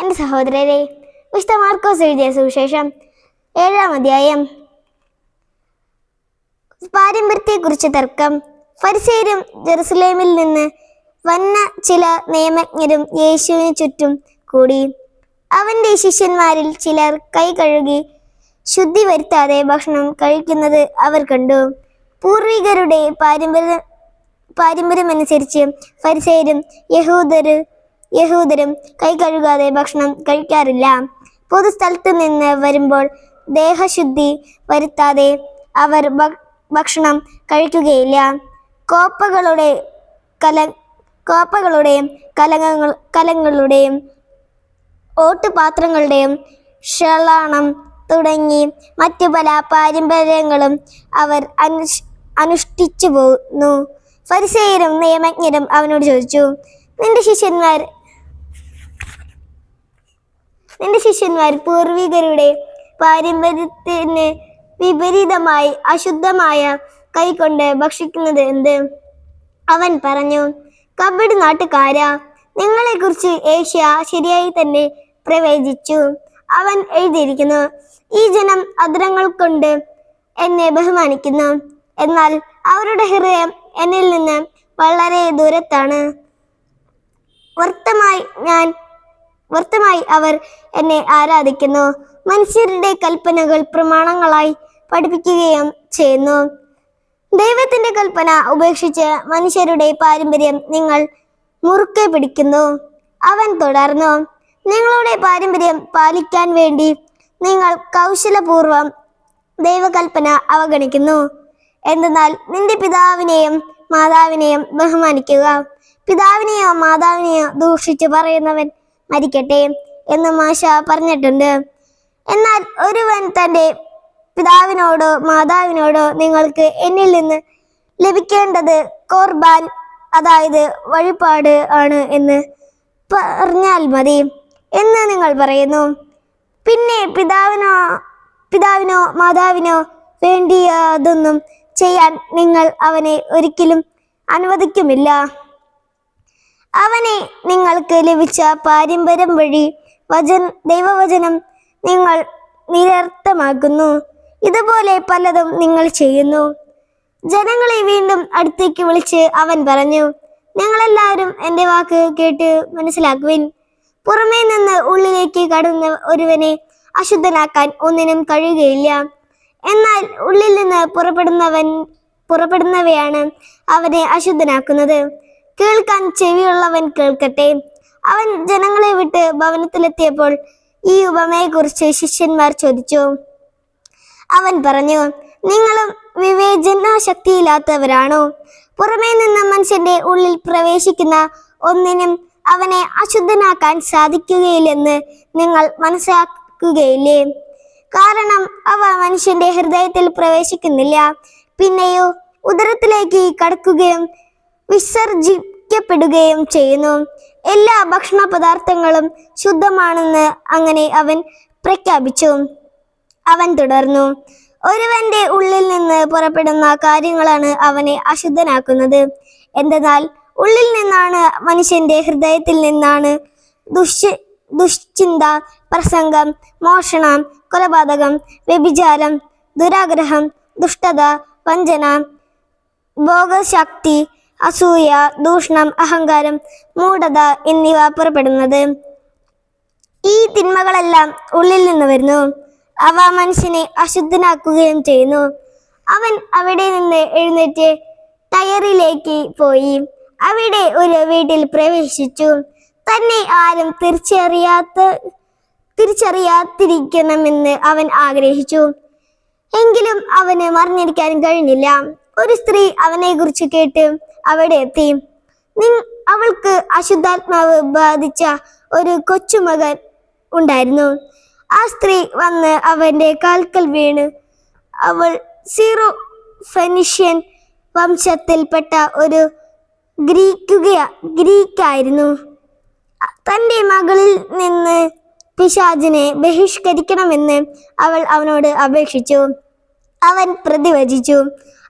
എന്റെ സഹോദരരെ വിശുദ്ധ മാർക്കോസ് എഴുതിയ സുവിശേഷം ഏഴാം അധ്യായം. പാരമ്പര്യത്തെക്കുറിച്ച് തർക്കം. ഫരിസേരും ജെറുസലേമിൽ നിന്ന് വന്ന ചില നിയമജ്ഞരും യേശുവിന് ചുറ്റും കൂടി. അവന്റെ ശിഷ്യന്മാരിൽ ചിലർ കൈ കഴുകി ശുദ്ധി വരുത്താതെ ഭക്ഷണം കഴിക്കുന്നത് അവർ കണ്ടു. പൂർവികരുടെ പാരമ്പര്യ പാരമ്പര്യമനുസരിച്ച് ഫരിസേരും യഹൂദര് യഹൂദരും കൈ കഴുകാതെ ഭക്ഷണം കഴിക്കാറില്ല. പൊതുസ്ഥലത്ത് നിന്ന് വരുമ്പോൾ ദേഹശുദ്ധി വരുത്താതെ അവർ ഭക്ഷണം കഴിക്കുകയില്ല. കോപ്പകളുടെ കല കോപ്പകളുടെയും കലങ്ങൾ കലങ്ങളുടെയും ഓട്ടുപാത്രങ്ങളുടെയും ഷളാണം തുടങ്ങി മറ്റു പല പാരമ്പര്യങ്ങളും അവർ അനുഷ് അനുഷ്ഠിച്ചു പോന്നു. ഫരിസേയരും നിയമജ്ഞരും അവനോട് ചോദിച്ചു നിന്റെ ശിഷ്യന്മാർ നിന്റെ ശിഷ്യന്മാർ പൂർവികരുടെ പാരമ്പര്യത്തിന് വിപരീതമായി അശുദ്ധമായ കൈകൊണ്ട് ഭക്ഷിക്കുന്നത് എന്ത്? അവൻ പറഞ്ഞു കബഡ് നാട്ടുകാരാ നിങ്ങളെക്കുറിച്ച് ഏഷ്യ ശരിയായി തന്നെ പ്രവചിച്ചു. അവൻ എഴുതിയിരിക്കുന്നു ഈ ജനം അദ്രങ്ങൾ കൊണ്ട് എന്നെ ബഹുമാനിക്കുന്നു. എന്നാൽ അവരുടെ ഹൃദയം എന്നിൽ നിന്ന് വളരെ ദൂരത്താണ്. വർത്തമായി ഞാൻ വ്യർത്ഥമായി അവർ എന്നെ ആരാധിക്കുന്നു. മനുഷ്യരുടെ കൽപ്പനകൾ പ്രമാണങ്ങളായി പഠിപ്പിക്കുകയും ചെയ്യുന്നു. ദൈവത്തിന്റെ കൽപ്പന ഉപേക്ഷിച്ച് മനുഷ്യരുടെ പാരമ്പര്യം നിങ്ങൾ മുറുക്കെ പിടിക്കുന്നു. അവൻ തുടർന്നു നിങ്ങളുടെ പാരമ്പര്യം പാലിക്കാൻ വേണ്ടി നിങ്ങൾ കൗശലപൂർവം ദൈവകൽപ്പന അവഗണിക്കുന്നു. എന്തെന്നാൽ നിന്റെ പിതാവിനെയും മാതാവിനെയും ബഹുമാനിക്കുക. പിതാവിനെയോ മാതാവിനെയോ ദൂഷിച്ചു പറയുന്നവൻ മരിക്കട്ടെ എന്ന് മാഷ പറഞ്ഞിട്ടുണ്ട്. എന്നാൽ ഒരുവൻ തന്റെ പിതാവിനോടോ മാതാവിനോടോ നിങ്ങൾക്ക് എന്നിൽ നിന്ന് ലഭിക്കേണ്ടത് കോർബാൻ അതായത് വഴിപാട് ആണ് എന്ന് പറഞ്ഞാൽ മതി എന്ന് നിങ്ങൾ പറയുന്നു. പിന്നെ പിതാവിനോ പിതാവിനോ മാതാവിനോ വേണ്ടിയതൊന്നും ചെയ്യാൻ നിങ്ങൾ അവനെ ഒരിക്കലും അനുവദിക്കുമില്ല. അവനെ നിങ്ങൾക്ക് ലഭിച്ച പാരമ്പര്യം വഴി വചൻ ദൈവവചനം നിങ്ങൾ നിരർത്ഥമാക്കുന്നു. ഇതുപോലെ പലതും നിങ്ങൾ ചെയ്യുന്നു. ജനങ്ങളെ വീണ്ടും അടുത്തേക്ക് വിളിച്ച് അവൻ പറഞ്ഞു നിങ്ങളെല്ലാവരും എന്റെ വാക്ക് കേട്ട് മനസ്സിലാക്കുവിൻ. പുറമേ നിന്ന് ഉള്ളിലേക്ക് കടന്ന ഒരുവനെ അശുദ്ധനാക്കാൻ ഒന്നിനും കഴിയുകയില്ല. എന്നാൽ ഉള്ളിൽ നിന്ന് പുറപ്പെടുന്നവൻ പുറപ്പെടുന്നവയാണ് അവനെ അശുദ്ധനാക്കുന്നത്. കേൾക്കാൻ ചെവിയുള്ളവൻ കേൾക്കട്ടെ. അവൻ ജനങ്ങളെ വിട്ട് ഭവനത്തിലെത്തിയപ്പോൾ ഈ ഉപമയെക്കുറിച്ച് ശിഷ്യന്മാർ ചോദിച്ചു. അവൻ പറഞ്ഞു നിങ്ങളും വിവേചന ശക്തിയില്ലാത്തവരാണോ പുറമേ നിന്ന് മനുഷ്യന്റെ ഉള്ളിൽ പ്രവേശിക്കുന്ന ഒന്നിനും അവനെ അശുദ്ധനാക്കാൻ സാധിക്കുകയില്ലെന്ന് നിങ്ങൾ മനസ്സിലാക്കുകയില്ലേ? കാരണം അവ മനുഷ്യന്റെ ഹൃദയത്തിൽ പ്രവേശിക്കുന്നില്ല. പിന്നെയോ ഉദരത്തിലേക്ക് കടക്കുകയും വിസർജിക്കപ്പെടുകയും ചെയ്യുന്നു. എല്ലാ ഭക്ഷണ പദാർത്ഥങ്ങളും ശുദ്ധമാണെന്ന് അങ്ങനെ അവൻ പ്രഖ്യാപിച്ചു. അവൻ തുടർന്നു. ഒരുവന്റെ ഉള്ളിൽ നിന്ന് പുറപ്പെടുന്ന കാര്യങ്ങളാണ് അവനെ അശുദ്ധനാക്കുന്നത്. എന്തെന്നാൽ ഉള്ളിൽ നിന്നാണ് മനുഷ്യന്റെ ഹൃദയത്തിൽ നിന്നാണ് ദുഷ് ദുശ്ചിന്ത പ്രസംഗം മോഷണം കൊലപാതകം വ്യഭിചാരം ദുരാഗ്രഹം ദുഷ്ടത വഞ്ചന ഭോഗശക്തി അസൂയ ദൂഷണം അഹങ്കാരം മൂഢത എന്നിവ പുറപ്പെടുന്നത്. ഈ തിന്മകളെല്ലാം ഉള്ളിൽ നിന്ന് വരുന്നു. അവ മനുഷ്യനെ അശുദ്ധനാക്കുകയും ചെയ്യുന്നു. അവൻ അവിടെ നിന്ന് എഴുന്നേറ്റ് ടയറിലേക്ക് പോയി. അവിടെ ഒരു വീട്ടിൽ പ്രവേശിച്ചു. തന്നെ ആരും തിരിച്ചറിയാത്ത തിരിച്ചറിയാതിരിക്കണമെന്ന് അവൻ ആഗ്രഹിച്ചു. എങ്കിലും അവന് മറിഞ്ഞിരിക്കാൻ കഴിഞ്ഞില്ല. ഒരു സ്ത്രീ അവനെ കുറിച്ച് കേട്ട് അവിടെ എത്തി. അവൾക്ക് അശുദ്ധാത്മാവ് ബാധിച്ച ഒരു കൊച്ചുമകൻ ഉണ്ടായിരുന്നു. ആ സ്ത്രീ വന്ന് അവന്റെ കാൽക്കൽ വീണ്. അവൾ സീറോ ഫെനിഷ്യൻ വംശത്തിൽപ്പെട്ട ഒരു ഗ്രീക്കുക ഗ്രീക്കായിരുന്നു. തന്റെ മകളിൽ നിന്ന് പിശാജിനെ ബഹിഷ്കരിക്കണമെന്ന് അവൾ അവനോട് അപേക്ഷിച്ചു. അവൻ പ്രതിവചിച്ചു.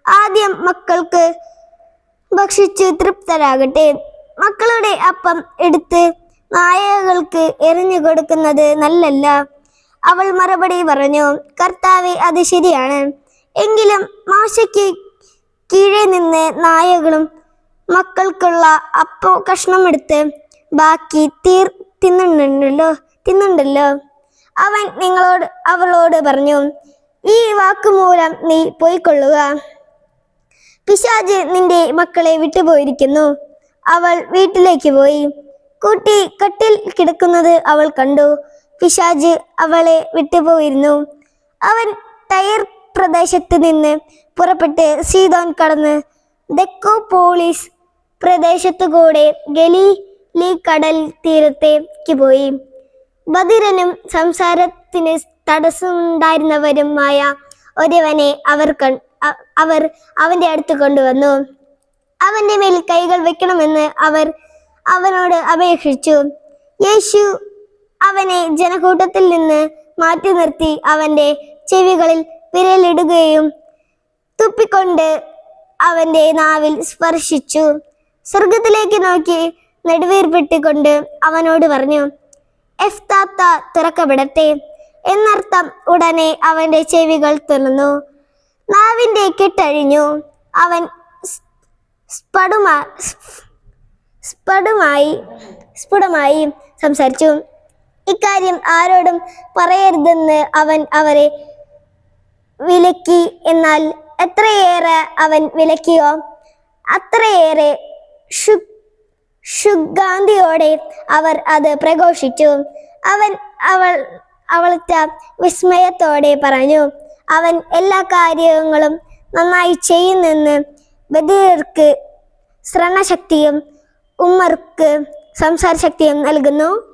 ആദ്യം മക്കൾക്ക് ഭക്ഷിച്ച് തൃപ്തരാകട്ടെ. മക്കളുടെ അപ്പം എടുത്ത് നായകൾക്ക് എറിഞ്ഞു കൊടുക്കുന്നത് നല്ലല്ല. അവൾ മറുപടി പറഞ്ഞു കർത്താവെ അത് ശരിയാണ്. എങ്കിലും മാഷയ്ക്ക് കീഴെ നിന്ന് നായകളും മക്കൾക്കുള്ള അപ്പോ കഷ്ണമെടുത്ത് ബാക്കി തീർ തിന്നുണ്ടല്ലോ തിന്നുണ്ടല്ലോ അവൻ നിങ്ങളോട് അവളോട് പറഞ്ഞു ഈ വാക്കുമൂലം നീ പോയിക്കൊള്ളുക. പിശാജ് നിന്റെ മക്കളെ വിട്ടുപോയിരിക്കുന്നു. അവൾ വീട്ടിലേക്ക് പോയി. കുട്ടി കട്ടിൽ കിടക്കുന്നത് അവൾ കണ്ടു. പിശാജ് അവളെ വിട്ടുപോയിരുന്നു. അവൻ ടയർ പ്രദേശത്ത് നിന്ന് പുറപ്പെട്ട് സീതോൻ കടന്ന് ഡെക്കോപോളിസ് പ്രദേശത്തുകൂടെ ഗലീലി കടൽ തീരത്തേക്ക് പോയി. ബദിരനും സംസാരത്തിന് തടസ്സമുണ്ടായിരുന്നവരുമായ ഒരുവനെ അവർ അ- അവർ അവന്റെ അടുത്ത് കൊണ്ടുവന്നു. അവന്റെ മേൽ കൈകൾ വെക്കണമെന്ന് അവർ അവനോട് അപേക്ഷിച്ചു. യേശു അവനെ ജനക്കൂട്ടത്തിൽ നിന്ന് മാറ്റി നിർത്തി അവന്റെ ചെവികളിൽ വിരലിടുകയും തുപ്പിക്കൊണ്ട് അവന്റെ നാവിൽ സ്പർശിച്ചു. സ്വർഗത്തിലേക്ക് നോക്കി നെടുവീർപ്പെട്ടുകൊണ്ട് അവനോട് പറഞ്ഞു എഫ്താത്ത തുറക്കപ്പെടട്ടെ എന്നർത്ഥം ഉടനെ അവന്റെ ചെവികൾ തുറന്നു. നാവിന്റെ കെട്ടഴിഞ്ഞു അവൻ സ്പടുമാ സ്പടുമായി സ്ഫുടമായി സംസാരിച്ചു. ഇക്കാര്യം ആരോടും പറയരുതെന്ന് അവൻ അവരെ വിലക്കി. എന്നാൽ എത്രയേറെ അവൻ വിലക്കിയോ? അത്രയേറെ ശുഗാന്തിയോടെ അവർ അത് പ്രഘോഷിച്ചു. അവൻ അവൾ അവളത്തെ വിസ്മയത്തോടെ പറഞ്ഞു അവൻ എല്ലാ കാര്യങ്ങളും നന്നായി ചെയ്യുന്നെന്ന് ബദീർക്ക് ശ്രവണശക്തിയും ഉമ്മർക്ക് സംസാരശക്തിയും നൽകുന്നു.